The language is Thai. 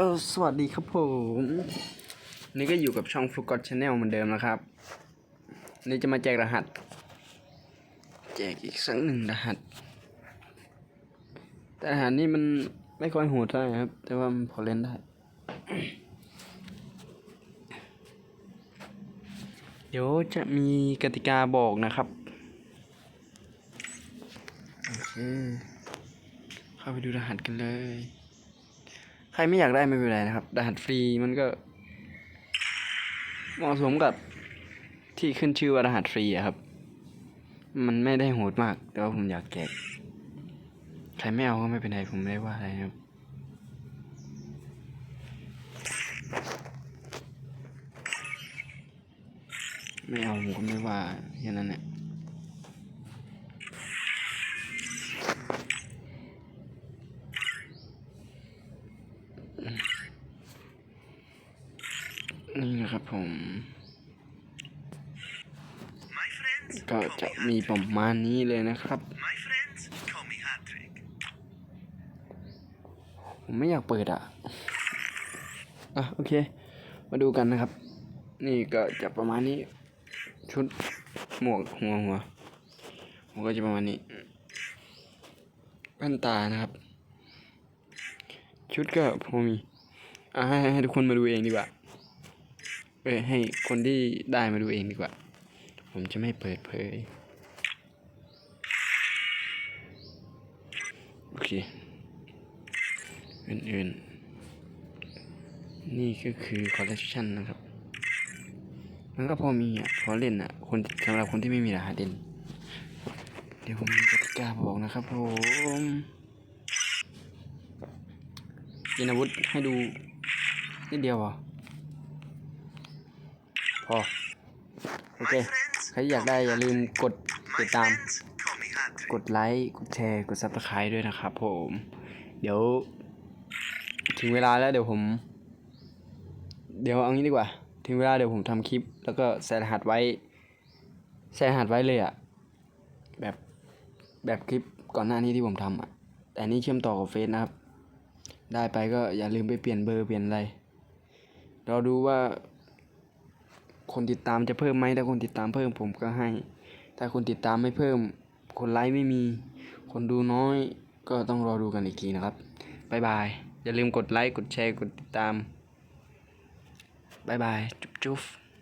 ก็สวัสดีครับผม นี่ก็อยู่กับช่องฟุก o t ช n แนลเหมือนเดิมนะครับ นี่จะมาแจกรหัส แจกอีกสักหนึ่งรหัส แต่รหัสนี้มันไม่ค่อยโหดเท่าไหร่ครับ แต่ว่ามันพอเล่นได้ เดี๋ยวจะมีกติกาบอกนะครับโอเคเข้าไปดูรหัสกันเลย ใครไม่อยากได้ไม่เป็นไรนะครับรหัสฟรีมันก็เหมาะสมกับที่ขึ้นชื่อว่ารหัสฟรีอะครับ มันไม่ได้โหดมาก แต่ว่าผมอยากแจกใครไม่เอาก็ไม่เป็นไรผมไม่ได้ว่าอะไรครับ ไม่เอาผมก็ไม่ว่าแค่นั้นแหละ นี่นะครับผม My friends, ก็จะมีประมาณนี้เลยนะครับ my friends, call me Patrick. ผมไม่อยากเปิดอะ อะ โอเค มาดูกันนะครับ นี่ก็จะประมาณนี้ ชุดหมวกหัวหัวหัวก็จะประมาณนี้แว่นตานะครับ ชุดก็พอมี อะให้ให้ทุกคนมาดูเองดีกว่า เออให้คนที่ได้มาดูเองดีกว่า ผมจะไม่เปิดเผย โอเค อื่นๆ นี่ก็คือคอลเลคชันนะครับ มันก็พอมีอะ พอเล่นอะ คนสำหรับคนที่ไม่มีรหัสเด่น เดี๋ยวผมมีกติกาบอกนะครับผมยินอาวุธให้ดูนิดเดียวเหรอ พอ โอเค ใครอยากได้อย่าลืมกดติ My ดตาม friends, call me Patrick. กดไลค์ กดแชร์ กดซับสไคร b e ด้วยนะครับผม เดี๋ยว ถึงเวลาแล้วเดี๋ยวผม เดี๋ยวเอางี้ดีกว่า ถึงเวลาเดี๋ยวผมทำคลิป แล้วก็ใส่รหัสไว้ ใส่รหัสไว้เลยอะแบบ แบบคลิปก่อนหน้านี้ที่ผมทำอะแต่อันนี่เชื่อมต่อกับเฟซนะครับ ได้ไปก็อย่าลืมไปเปลี่ยนเบอร์เปลี่ยนอะไร เราดูว่า คนติดตามจะเพิ่มไหมถ้าคนติดตามเพิ่มผมก็ให้ ถ้าคนติดตามไม่เพิ่ม คนไลค์ไม่มี คนดูน้อยก็ต้องรอดูกันอีกทีนะครับบายบาย อย่าลืมกดไลค์ กดแชร์ กดติดตามบายบาย จุ๊บจุ๊บ